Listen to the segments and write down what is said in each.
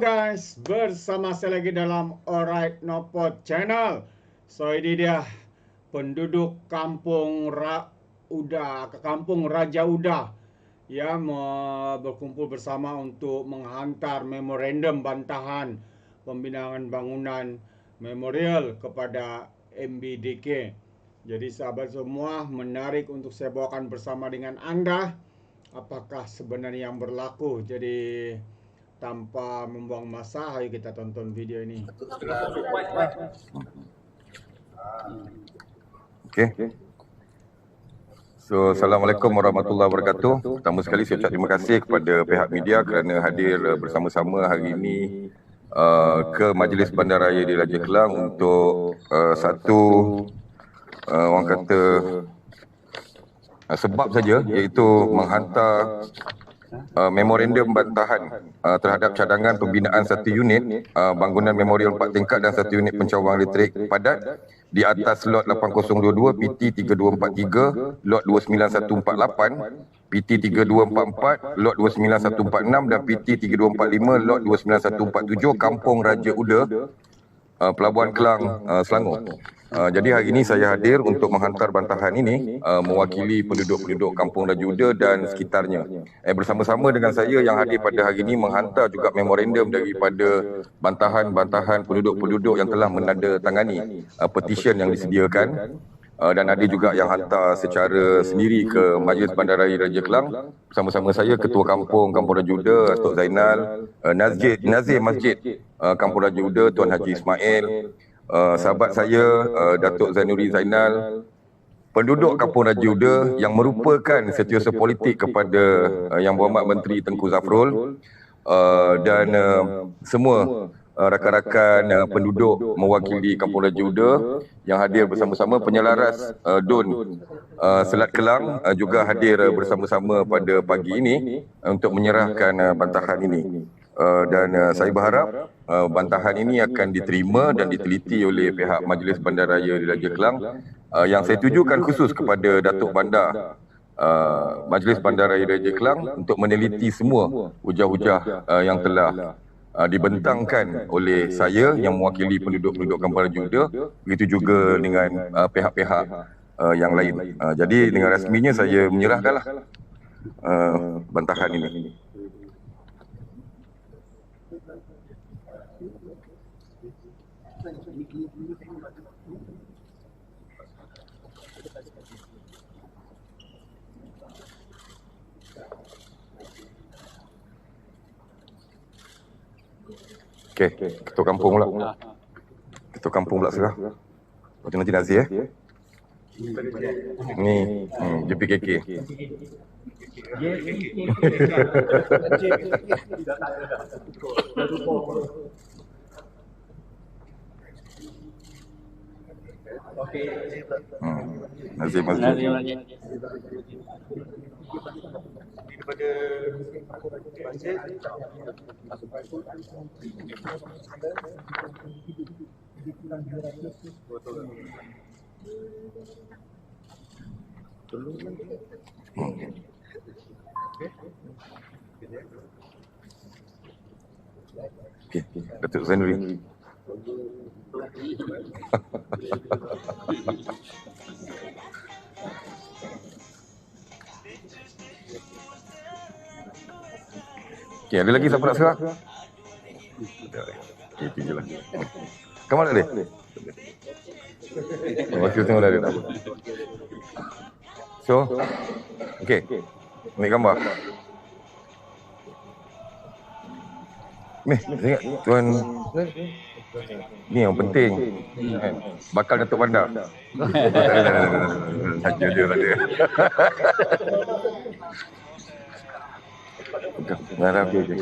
guys, bersama saya lagi dalam Alright Nopot Channel. So ini dia penduduk kampung Ra Uda, kampung Raja Uda yang berkumpul bersama untuk menghantar memorandum bantahan pembinaan bangunan memorial kepada MBDK. Jadi sahabat semua menarik untuk saya bawakan bersama dengan anda apakah sebenarnya yang berlaku. Jadi tanpa membuang masa, ayo kita tonton video ini. Okay. So, Assalamualaikum warahmatullahi wabarakatuh. Pertama sekali saya ucap terima kasih kepada pihak media kerana hadir bersama-sama hari ini uh, ke Majlis Bandaraya di Raja Kelang untuk uh, satu uh, orang kata uh, sebab saja iaitu menghantar uh, memorandum bantahan uh, terhadap cadangan pembinaan satu unit uh, bangunan memorial empat tingkat dan satu unit pencawang elektrik padat di atas lot 8022 PT 3243 lot 29148 PT 3244 lot 29146 dan PT 3245 lot 29147 Kampung Raja Uda uh, Pelabuhan Kelang uh, Selangor. Uh, jadi hari ini saya hadir untuk menghantar bantahan ini uh, mewakili penduduk-penduduk Kampung Raja Uda dan sekitarnya. Eh, bersama-sama dengan saya yang hadir pada hari ini menghantar juga memorandum daripada bantahan-bantahan penduduk-penduduk yang telah menandatangani uh, petition yang disediakan uh, dan ada juga yang hantar secara sendiri ke Majlis Bandaraya Raja Kelang bersama-sama saya Ketua Kampung Kampung Raja Uda Datuk Zainal uh, Nazir Masjid uh, Kampung Raja Uda Tuan Haji Ismail uh, sahabat saya uh, Datuk Zainuri Zainal penduduk Kampung Raja Uda yang merupakan setiausaha politik kepada uh, Yang Berhormat Menteri Tengku Zafrul uh, dan uh, semua uh, rakan-rakan uh, penduduk mewakili Kampung Raja Uda yang hadir bersama-sama penyelaras uh, DUN. Uh, Selat Kelang uh, juga hadir uh, bersama-sama pada pagi ini uh, untuk menyerahkan uh, bantahan ini. Uh, dan uh, saya berharap uh, bantahan ini akan diterima dan diteliti oleh pihak Majlis Bandaraya di Raja Kelang uh, yang saya tujukan khusus kepada Datuk Bandar uh, Majlis Bandaraya Raja Kelang untuk meneliti semua hujah-hujah uh, yang telah uh, dibentangkan oleh saya yang mewakili penduduk-penduduk Kampung Raja Uda begitu juga dengan uh, pihak-pihak uh, yang lain. Uh, jadi dengan rasminya saya menyerahkanlah uh, bantahan ini. Okey, ketua kampung pula. Ketua kampung pula. Lepas tu nanti Nazir eh. Ni, hmm, JPKK. Hmm. Nazir Masjid. Okey, Datuk Zainuri. Okey, ada lagi siapa nak serah? Okey, tiga lah. Kamu ada? Wakil tengok dah ada tak? So, okey. Ambil gambar. Meh, ingat tuan Ni yang penting. Kan? Bakal Datuk Bandar. Saja dia tak ada. Pegang. Dah okey okey.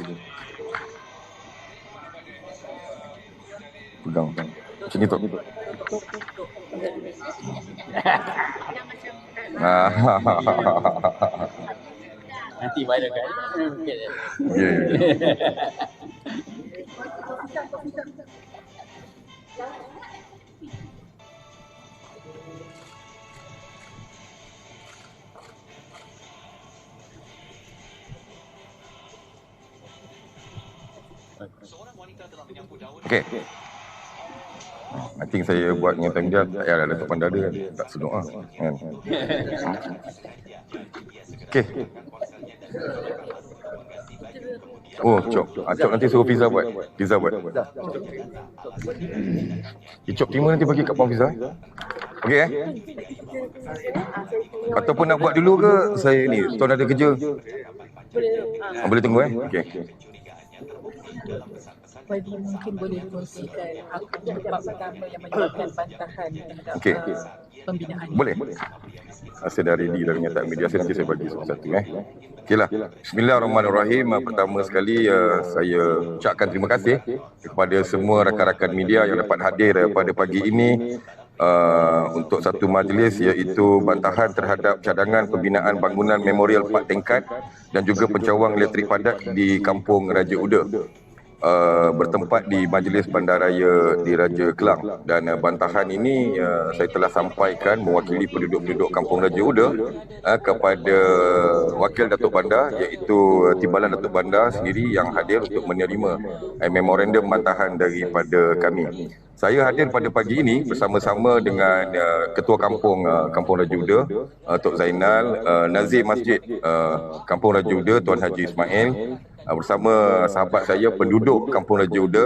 Pegang. Macam ni tu. Nanti viral kan. Ya, ya, ya. Okey. I think saya buat dengan time dia tak payah Datuk Pandar dia tak senuk lah kan. Okey. Oh, Cok. Ah, Cok nanti suruh Fiza buat. Fiza buat. Eh, Cok terima nanti bagi kat Puan Fiza. Okey eh? Ataupun nak buat dulu ke saya ni, tuan ada kerja. Ah, boleh tunggu eh? Okey. Bagi mungkin boleh dikongsikan apa sebab pertama yang menyebabkan bantahan terhadap Okey. uh, pembinaan ini. Boleh? Ah, Saya dah ready dah dengan tak media saya nanti saya bagi satu-satu eh. Okeylah. Bismillahirrahmanirrahim. Ah, Pertama sekali uh, saya ucapkan terima kasih kepada semua rakan-rakan media yang dapat hadir pada pagi ini uh, untuk satu majlis iaitu bantahan terhadap cadangan pembinaan bangunan memorial empat tingkat dan juga pencawang elektrik padat di Kampung Raja Uda. Uh, bertempat di Majlis Bandaraya di Raja Kelang dan uh, bantahan ini uh, saya telah sampaikan mewakili penduduk-penduduk Kampung Raja Uda uh, kepada Wakil Datuk Bandar iaitu uh, Timbalan Datuk Bandar sendiri yang hadir untuk menerima uh, memorandum bantahan daripada kami. Saya hadir pada pagi ini bersama-sama dengan uh, Ketua Kampung uh, Kampung Raja Uda, uh, Tok Zainal, uh, Nazir Masjid uh, Kampung Raja Uda, Tuan Haji Ismail, uh, bersama sahabat saya penduduk Kampung Raja Uda,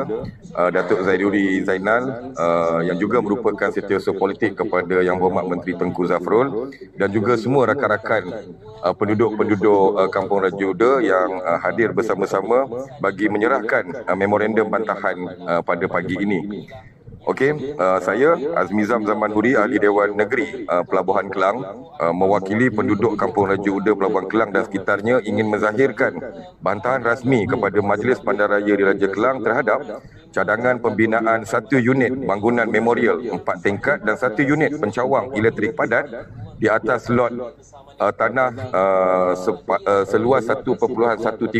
uh, Datuk Zaiduri Zainal uh, yang juga merupakan setiausaha politik kepada Yang Berhormat Menteri Tengku Zafrul dan juga semua rakan-rakan uh, penduduk-penduduk uh, Kampung Raja Uda yang uh, hadir bersama-sama bagi menyerahkan uh, memorandum bantahan uh, pada pagi ini. Okey, uh, saya Azmizam Zaman Huri Ahli Dewan Negeri uh, Pelabuhan Kelang uh, mewakili penduduk Kampung Raja Uda Pelabuhan Kelang dan sekitarnya ingin menzahirkan bantahan rasmi kepada Majlis Bandaraya di Raja Kelang terhadap cadangan pembinaan satu unit bangunan memorial empat tingkat dan satu unit pencawang elektrik padat di atas lot uh, tanah uh, sepa, uh, seluas 1.135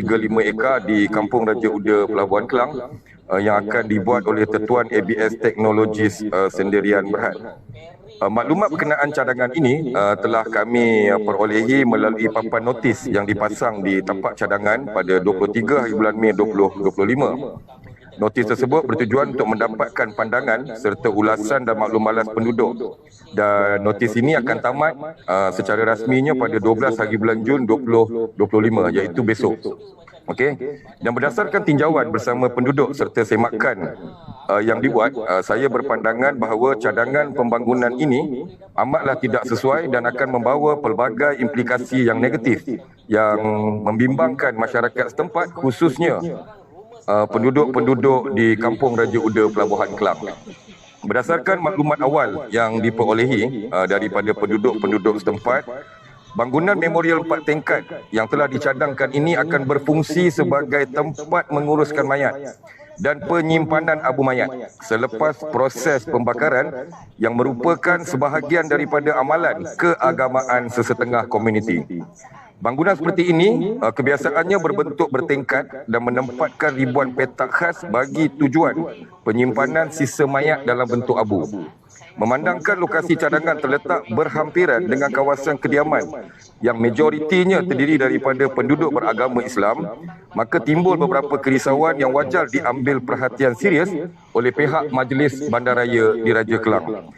ekar di Kampung Raja Uda Pelabuhan Kelang uh, yang akan dibuat oleh Tetuan ABS Technologies uh, Sendirian Berhad. Uh, maklumat berkenaan cadangan ini uh, telah kami uh, perolehi melalui papan notis yang dipasang di tapak cadangan pada 23 hari bulan Mei 2025. Notis tersebut bertujuan untuk mendapatkan pandangan serta ulasan dan maklum malas penduduk. Dan notis ini akan tamat uh, secara rasminya pada 12 hari bulan Jun 2025 iaitu besok. Okey. Dan berdasarkan tinjauan bersama penduduk serta semakan uh, yang dibuat, uh, saya berpandangan bahawa cadangan pembangunan ini amatlah tidak sesuai dan akan membawa pelbagai implikasi yang negatif yang membimbangkan masyarakat setempat khususnya uh, penduduk-penduduk di Kampung Raja Uda Pelabuhan Kelang. Berdasarkan maklumat awal yang diperolehi uh, daripada penduduk-penduduk setempat, bangunan memorial empat tingkat yang telah dicadangkan ini akan berfungsi sebagai tempat menguruskan mayat dan penyimpanan abu mayat selepas proses pembakaran yang merupakan sebahagian daripada amalan keagamaan sesetengah komuniti. Bangunan seperti ini uh, kebiasaannya berbentuk bertingkat dan menempatkan ribuan petak khas bagi tujuan penyimpanan sisa mayat dalam bentuk abu. Memandangkan lokasi cadangan terletak berhampiran dengan kawasan kediaman yang majoritinya terdiri daripada penduduk beragama Islam, maka timbul beberapa kerisauan yang wajar diambil perhatian serius oleh pihak Majlis Bandaraya di Raja Kelang.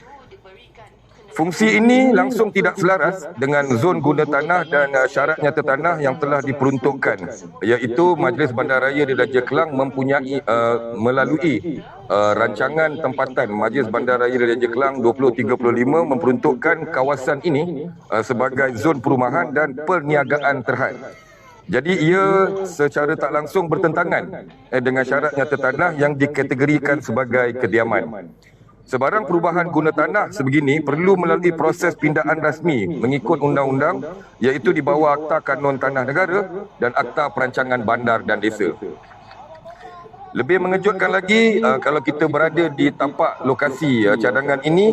Fungsi ini langsung tidak selaras dengan zon guna tanah dan uh, syarat nyata tanah yang telah diperuntukkan iaitu Majlis Bandaraya di Raja Kelang mempunyai uh, melalui uh, rancangan tempatan Majlis Bandaraya di Raja Kelang 2035 memperuntukkan kawasan ini uh, sebagai zon perumahan dan perniagaan terhad. Jadi ia secara tak langsung bertentangan eh, dengan syarat nyata tanah yang dikategorikan sebagai kediaman. Sebarang perubahan guna tanah sebegini perlu melalui proses pindaan rasmi mengikut undang-undang iaitu di bawah Akta Kanun Tanah Negara dan Akta Perancangan Bandar dan Desa. Lebih mengejutkan lagi uh, kalau kita berada di tapak lokasi uh, cadangan ini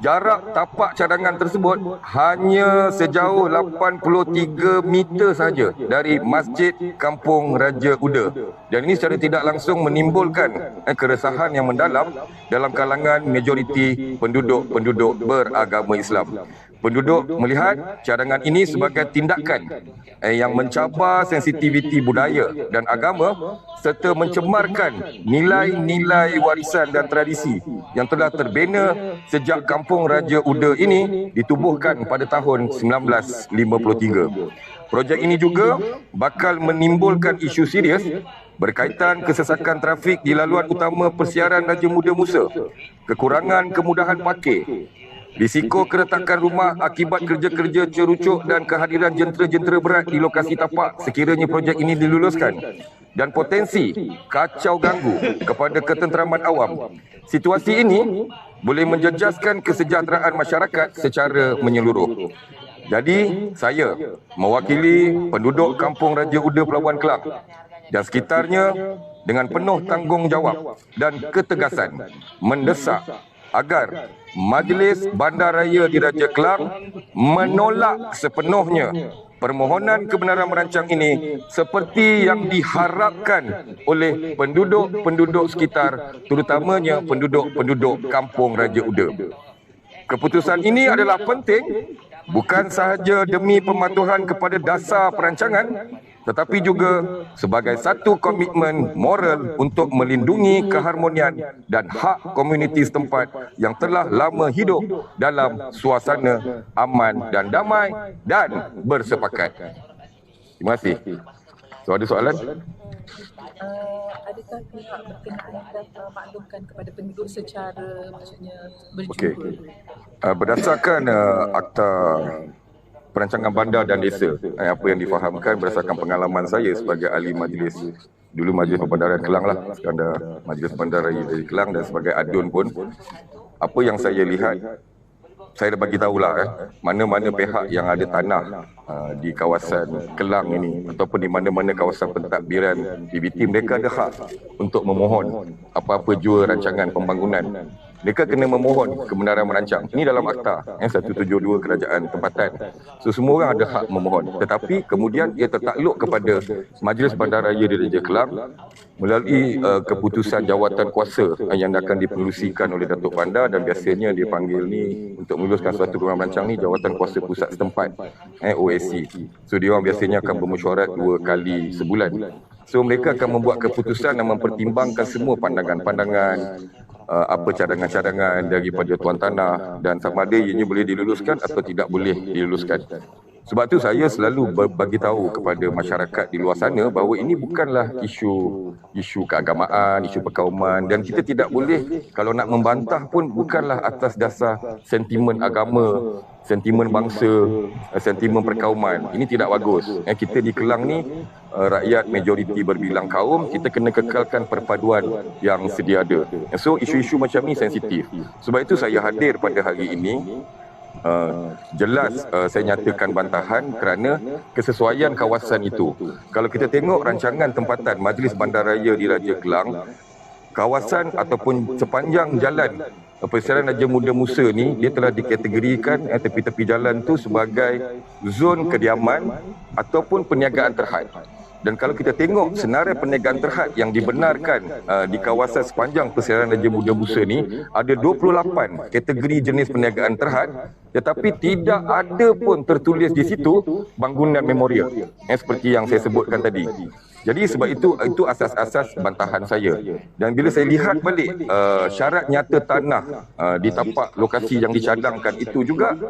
Jarak tapak cadangan tersebut hanya sejauh 83 meter saja dari Masjid Kampung Raja Uda. Dan ini secara tidak langsung menimbulkan eh, keresahan yang mendalam dalam kalangan majoriti penduduk-penduduk beragama Islam. Penduduk melihat cadangan ini sebagai tindakan eh, yang mencabar sensitiviti budaya dan agama serta mencemarkan nilai-nilai warisan dan tradisi yang telah terbina sejak kampung Raja Uda ini ditubuhkan pada tahun 1953. Projek ini juga bakal menimbulkan isu serius berkaitan kesesakan trafik di laluan utama persiaran Raja Muda Musa, kekurangan kemudahan parkir, risiko keretakan rumah akibat kerja-kerja cerucuk dan kehadiran jentera-jentera berat di lokasi tapak sekiranya projek ini diluluskan dan potensi kacau ganggu kepada ketenteraman awam. Situasi ini boleh menjejaskan kesejahteraan masyarakat secara menyeluruh. Jadi, saya mewakili penduduk Kampung Raja Uda Pelabuhan Kelang dan sekitarnya dengan penuh tanggungjawab dan ketegasan mendesak agar Majlis Bandaraya di Raja Kelang menolak sepenuhnya permohonan kebenaran merancang ini seperti yang diharapkan oleh penduduk-penduduk sekitar terutamanya penduduk-penduduk Kampung Raja Uda. Keputusan ini adalah penting bukan sahaja demi pematuhan kepada dasar perancangan tetapi juga sebagai satu komitmen moral untuk melindungi keharmonian dan hak komuniti setempat yang telah lama hidup dalam suasana aman dan damai dan bersepakat. Terima kasih. So ada soalan? Uh, adakah pihak berkenaan dapat maklumkan kepada penduduk secara maksudnya berjumpa? Okey. Uh, berdasarkan uh, akta perancangan bandar dan desa. Eh, apa yang difahamkan berdasarkan pengalaman saya sebagai ahli majlis. Dulu majlis perbandaran Kelang lah sekarang dah majlis bandar dari Kelang dan sebagai adun pun. Apa yang saya lihat saya dah bagi tahulah eh, mana-mana pihak yang ada tanah uh, di kawasan Kelang ini ataupun di mana-mana kawasan pentadbiran PBT mereka ada hak untuk memohon apa-apa jua rancangan pembangunan mereka kena memohon kebenaran merancang. Ini dalam akta eh, 172 kerajaan tempatan. So semua orang ada hak memohon. Tetapi kemudian ia tertakluk kepada Majlis Bandaraya di Raja Kelang melalui uh, keputusan jawatan kuasa uh, yang akan dipengerusikan oleh Datuk Bandar dan biasanya dia panggil ni untuk meluluskan suatu kebenaran merancang ni jawatan kuasa pusat setempat eh, OSC. So dia orang biasanya akan bermesyuarat dua kali sebulan. So mereka akan membuat keputusan dan mempertimbangkan semua pandangan-pandangan uh, apa cadangan-cadangan daripada tuan tanah dan sama ada ianya boleh diluluskan atau tidak boleh diluluskan. Sebab tu saya selalu bagi tahu kepada masyarakat di luar sana bahawa ini bukanlah isu isu keagamaan, isu perkauman dan kita tidak boleh kalau nak membantah pun bukanlah atas dasar sentimen agama, sentimen bangsa, sentimen perkauman. Ini tidak bagus. Eh, kita di Kelang ni uh, rakyat majoriti berbilang kaum, kita kena kekalkan perpaduan yang sedia ada. So isu-isu macam ni sensitif. Sebab itu saya hadir pada hari ini Uh, jelas uh, saya nyatakan bantahan kerana kesesuaian kawasan itu. Kalau kita tengok rancangan tempatan Majlis Bandaraya di Raja Kelang, kawasan ataupun sepanjang jalan persiaran Raja Muda Musa ni dia telah dikategorikan eh, tepi-tepi jalan tu sebagai zon kediaman ataupun perniagaan terhad. Dan kalau kita tengok senarai perniagaan terhad yang dibenarkan uh, di kawasan sepanjang persiaran Raja Muda Busa ni ada 28 kategori jenis perniagaan terhad tetapi tidak ada pun tertulis di situ bangunan memorial eh, seperti yang saya sebutkan tadi. Jadi sebab itu itu asas-asas bantahan saya. Dan bila saya lihat balik uh, syarat nyata tanah uh, di tapak lokasi yang dicadangkan itu juga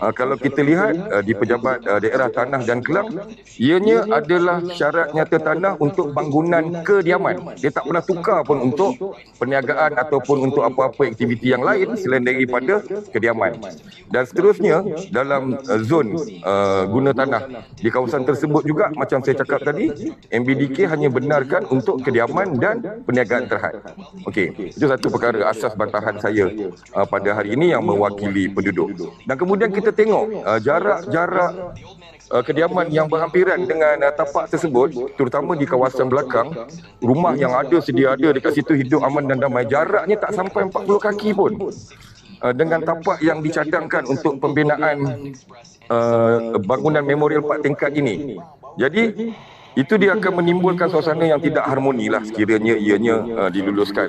uh, kalau kita lihat uh, di pejabat uh, daerah tanah dan kelang ianya adalah syarat nyata tanah untuk bangunan kediaman. Dia tak pernah tukar pun untuk perniagaan ataupun untuk apa-apa aktiviti yang lain selain daripada kediaman. Dan seterusnya dalam uh, zon uh, guna tanah di kawasan tersebut juga macam saya cakap tadi MBDK hanya benarkan untuk kediaman dan perniagaan terhad. Okey, itu satu perkara asas bantahan saya uh, pada hari ini yang mewakili penduduk. Dan kemudian kita tengok uh, jarak-jarak uh, kediaman yang berhampiran dengan uh, tapak tersebut, terutama di kawasan belakang, rumah yang ada sedia ada dekat situ hidup aman dan damai. Jaraknya tak sampai 40 kaki pun. Uh, dengan tapak yang dicadangkan untuk pembinaan uh, bangunan memorial empat tingkat ini. Jadi itu dia akan menimbulkan suasana yang tidak harmoni lah sekiranya ianya uh, diluluskan.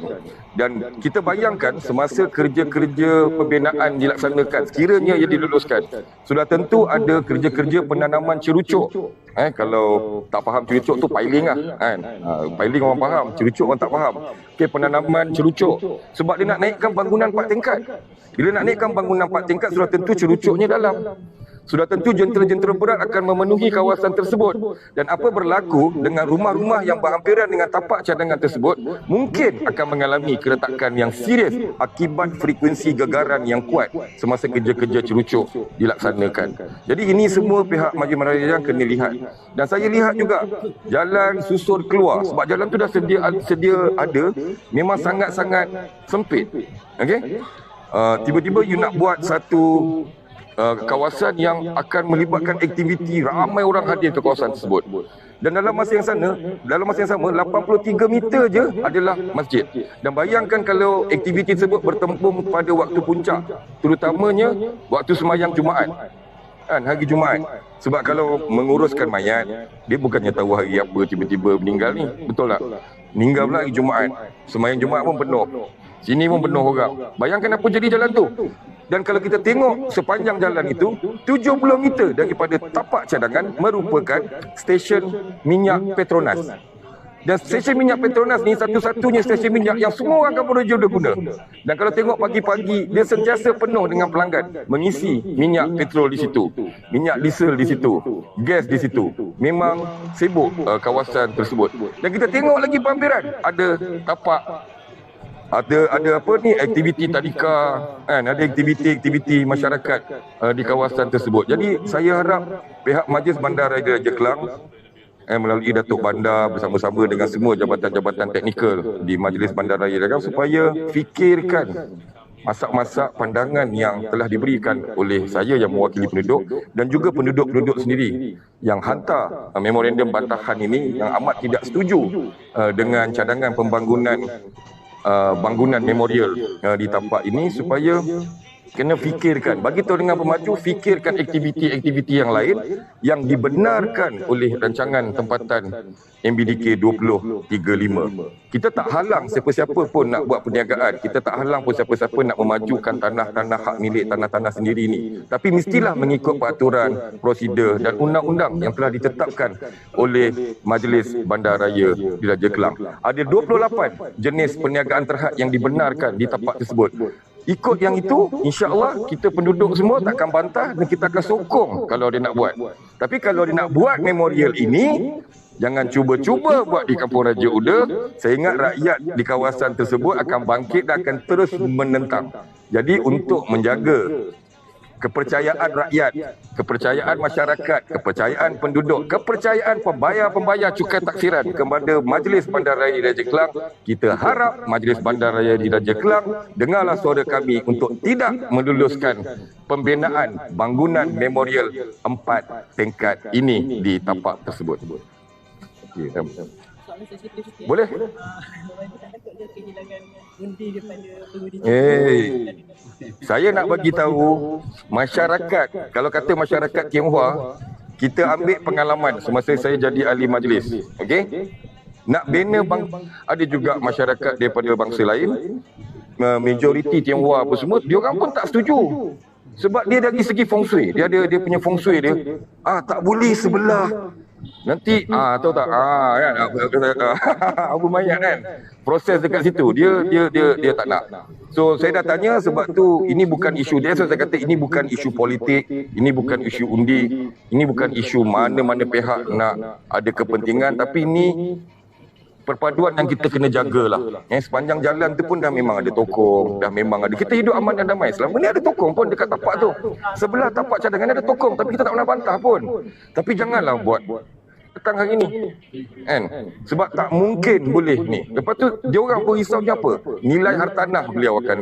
Dan kita bayangkan semasa kerja-kerja pembinaan dilaksanakan, sekiranya ia diluluskan, sudah tentu ada kerja-kerja penanaman cerucuk. Eh, kalau tak faham cerucuk tu piling lah. Kan? Uh, piling orang faham, cerucuk orang tak faham. Okey, penanaman cerucuk. Sebab dia nak naikkan bangunan 4 tingkat. Bila nak naikkan bangunan 4 tingkat, sudah tentu cerucuknya dalam. Sudah tentu jentera-jentera berat akan memenuhi kawasan tersebut dan apa berlaku dengan rumah-rumah yang berhampiran dengan tapak cadangan tersebut mungkin akan mengalami keretakan yang serius akibat frekuensi gegaran yang kuat semasa kerja-kerja cerucuk dilaksanakan. Jadi ini semua pihak Majlis Merayang kena lihat. Dan saya lihat juga jalan susur keluar sebab jalan tu dah sedia sedia ada memang sangat-sangat sempit. Okey? Uh, tiba-tiba you nak buat satu uh, kawasan yang akan melibatkan aktiviti ramai orang hadir ke kawasan tersebut. Dan dalam masa yang sana, dalam masa yang sama 83 meter je adalah masjid. Dan bayangkan kalau aktiviti tersebut bertempung pada waktu puncak, terutamanya waktu semayang Jumaat. Kan hari Jumaat. Sebab kalau menguruskan mayat, dia bukannya tahu hari apa tiba-tiba meninggal ni. Betul tak? Meninggal pula hari Jumaat. Semayang Jumaat pun penuh. Sini pun penuh orang. Bayangkan apa jadi jalan tu. Dan kalau kita tengok sepanjang jalan itu, 70 meter daripada tapak cadangan merupakan stesen minyak Petronas. Dan stesen minyak Petronas ni satu-satunya stesen minyak yang semua orang Kampung Raja guna. Dan kalau tengok pagi-pagi, dia sentiasa penuh dengan pelanggan mengisi minyak petrol di situ. Minyak diesel di situ. Gas di situ. Memang sibuk uh, kawasan tersebut. Dan kita tengok lagi pampiran. Ada tapak ada ada apa ni? Aktiviti tadika. kan ada aktiviti-aktiviti masyarakat uh, di kawasan tersebut. Jadi saya harap pihak Majlis Bandar Raya Raja Kelang eh, melalui Datuk Bandar bersama-sama dengan semua jabatan-jabatan teknikal di Majlis Bandar Raya Raja Kelang supaya fikirkan masak-masak pandangan yang telah diberikan oleh saya yang mewakili penduduk dan juga penduduk-penduduk sendiri yang hantar uh, memorandum bantahan ini yang amat tidak setuju uh, dengan cadangan pembangunan uh, bangunan memorial uh, di tapak ini supaya kena fikirkan. Bagi tahu dengan pemaju fikirkan aktiviti-aktiviti yang lain yang dibenarkan oleh rancangan tempatan MBDK 2035 kita tak halang siapa-siapa pun nak buat perniagaan. Kita tak halang pun siapa-siapa nak memajukan tanah-tanah hak milik tanah-tanah sendiri ini tapi mestilah mengikut peraturan prosedur dan undang-undang yang telah ditetapkan oleh Majlis Bandaraya di Raja Kelang. Ada 28 jenis perniagaan terhad yang dibenarkan di tapak tersebut ikut yang itu insya-Allah kita penduduk semua takkan bantah dan kita akan sokong kalau dia nak buat. Tapi kalau dia nak buat memorial ini jangan cuba-cuba buat di Kampung Raja Uda saya ingat rakyat di kawasan tersebut akan bangkit dan akan terus menentang. Jadi untuk menjaga kepercayaan rakyat, kepercayaan masyarakat, kepercayaan penduduk, kepercayaan pembayar-pembayar cukai taksiran kepada Majlis Bandaraya Raja Kelang. Kita harap Majlis Bandaraya di Raja Kelang dengarlah suara kami untuk tidak meluluskan pembinaan bangunan memorial empat tingkat ini di tapak tersebut. Okay, boleh? Eh, saya nak bagi tahu masyarakat, kalau kata masyarakat Tionghoa, kita ambil pengalaman semasa saya jadi ahli majlis. Okey? Nak bina bang ada juga masyarakat daripada bangsa lain, majoriti Tionghoa apa semua, dia orang pun tak setuju. Sebab dia dari segi feng shui, dia ada dia punya feng shui dia. Ah tak boleh sebelah Nanti ah tahu tak ah kan Abu Mayat kan proses dekat situ dia dia dia dia tak nak. So saya dah tanya sebab tu ini bukan isu dia so saya kata ini bukan isu politik, ini bukan isu undi, ini bukan isu mana-mana pihak nak ada kepentingan tapi ini perpaduan yang kita kena jagalah. Eh, sepanjang jalan tu pun dah memang ada tokong, dah memang ada. Kita hidup aman dan damai. Selama ni ada tokong pun dekat tapak tu. Sebelah tapak cadangan ada tokong tapi kita tak pernah bantah pun. Tapi janganlah buat petang hari ni. Kan? Sebab tak mungkin boleh ni. Lepas tu dia orang pun risaunya apa? Nilai hartanah beliau akan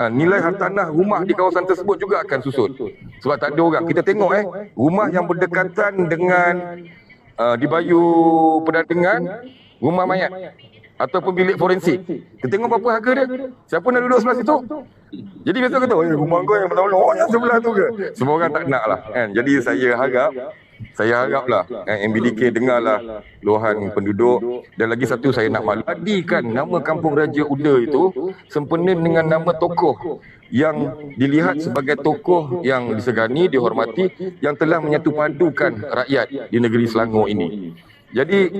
Ha, nilai hartanah rumah di kawasan tersebut juga akan susut. Sebab tak ada orang. Kita tengok eh, rumah yang berdekatan dengan uh, di Bayu Pendatangan, rumah mayat ataupun bilik forensik. Kita tengok berapa harga dia. Siapa nak duduk sebelah situ? Jadi biasa kata, eh, rumah kau yang betul-betul oh, yang sebelah tu ke? Semua orang tak nak lah. Kan? Jadi saya harap saya haraplah eh, MBDK dengarlah luahan penduduk. dan lagi satu saya nak maklum adikan nama Kampung Raja Uda itu sempena dengan nama tokoh yang dilihat sebagai tokoh yang disegani, dihormati yang telah menyatu padukan rakyat di negeri Selangor ini. Jadi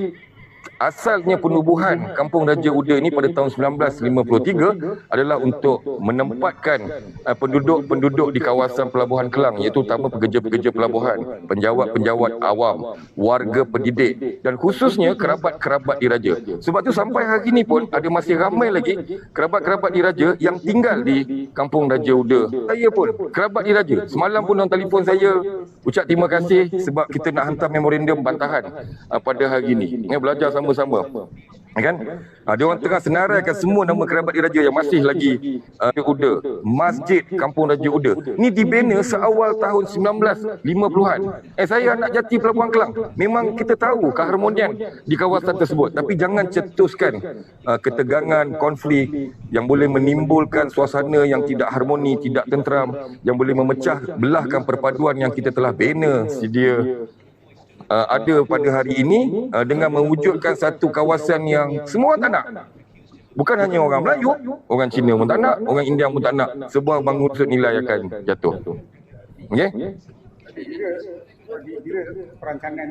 asalnya penubuhan Kampung Raja Uda ini pada tahun 1953 adalah untuk menempatkan uh, penduduk-penduduk di kawasan Pelabuhan Kelang iaitu utama pekerja-pekerja pelabuhan, penjawat-penjawat awam, warga pendidik dan khususnya kerabat-kerabat diraja. Sebab tu sampai hari ini pun ada masih ramai lagi kerabat-kerabat diraja yang tinggal di Kampung Raja Uda. Saya pun kerabat diraja. Semalam pun orang telefon saya ucap terima kasih sebab kita nak hantar memorandum bantahan uh, pada hari ini. Ya, belajar sama-sama. Kan? Ha, dia orang tengah senaraikan semua nama kerabat diraja yang masih lagi uh, Uda. Masjid Kampung Raja Uda. Ni dibina seawal tahun 1950-an. Eh saya anak jati Pelabuhan Kelang. Memang kita tahu keharmonian di kawasan tersebut. Tapi jangan cetuskan uh, ketegangan, konflik yang boleh menimbulkan suasana yang tidak harmoni, tidak tenteram, yang boleh memecah belahkan perpaduan yang kita telah bina sedia uh, ada pada hari ini uh, dengan mewujudkan satu kawasan yang semua tak nak. Bukan hanya orang Melayu, orang Cina pun tak nak, orang India pun tak nak. Sebuah bangun unsur nilai akan jatuh. Okey? Perancangan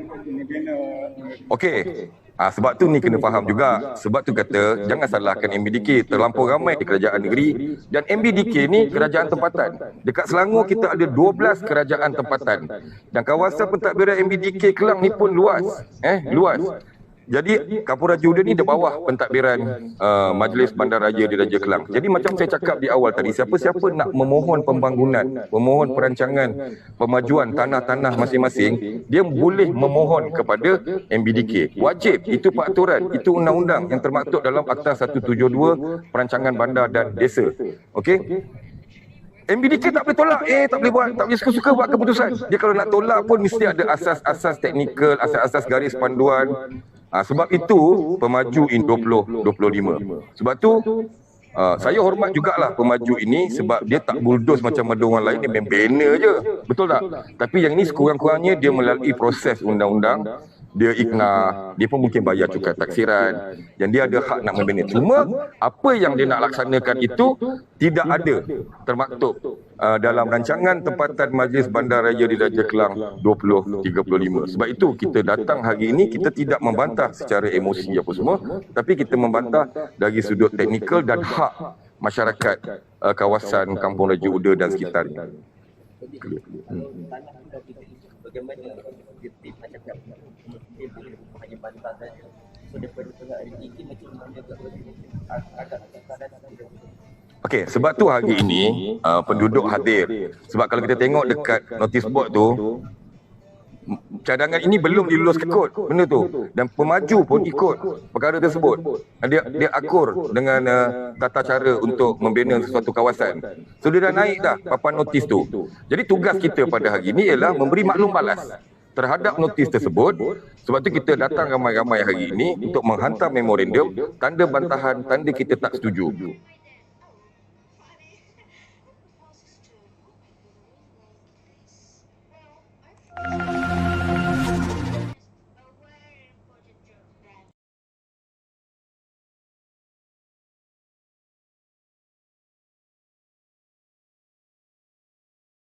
Okey. Ah sebab tu ni kena faham juga. Sebab tu kata jangan salahkan MBDK terlampau ramai di kerajaan negeri dan MBDK ni kerajaan tempatan. Dekat Selangor kita ada 12 kerajaan tempatan. Dan kawasan pentadbiran MBDK Kelang ni pun luas. Eh, luas. Jadi Kampung Raja Uda ni di bawah pentadbiran uh, Majlis Bandaraya di Raja Kelang. Jadi macam saya cakap di awal tadi, siapa-siapa nak memohon pembangunan, memohon perancangan pemajuan tanah-tanah masing-masing, dia boleh memohon kepada MBDK. Wajib, itu peraturan, itu undang-undang yang termaktub dalam Akta 172 Perancangan Bandar dan Desa. Okey? MBDK tak boleh tolak. Eh, tak boleh buat. Tak boleh suka-suka buat keputusan. Dia kalau nak tolak pun mesti ada asas-asas teknikal, asas-asas garis panduan. Ha, sebab itu pemaju in 2025. Sebab tu uh, saya hormat jugalah pemaju ini sebab dia tak bulldoze macam ada orang lain dia banner je. Betul tak? Tapi yang ini sekurang-kurangnya dia melalui proses undang-undang dia ikhna, dia pun mungkin bayar cukai taksiran. dan dia ada hak nak membina. Cuma apa yang dia nak laksanakan itu tidak ada. termaktub uh, dalam rancangan tempatan Majlis Bandaraya di Raja Kelang 2035. Sebab itu kita datang hari ini kita tidak membantah secara emosi apa semua. Tapi kita membantah dari sudut teknikal dan hak masyarakat uh, kawasan Kampung Raja Uda dan sekitarnya. Hmm. Bagaimana dia boleh hanya bantah saja. So daripada pihak RDK macam mana agak agak agak Okey, sebab tu hari ini uh, penduduk hadir. Sebab kalau kita tengok dekat notice board tu cadangan ini belum dilulus ke kod benda tu. dan pemaju pun ikut perkara tersebut. dia dia akur dengan uh, tata cara untuk membina sesuatu kawasan. so dia dah naik dah papan notis tu. jadi tugas kita pada hari ini ialah memberi maklum balas terhadap notis tersebut sebab tu kita datang ramai-ramai hari ini untuk menghantar memorandum tanda bantahan tanda kita tak setuju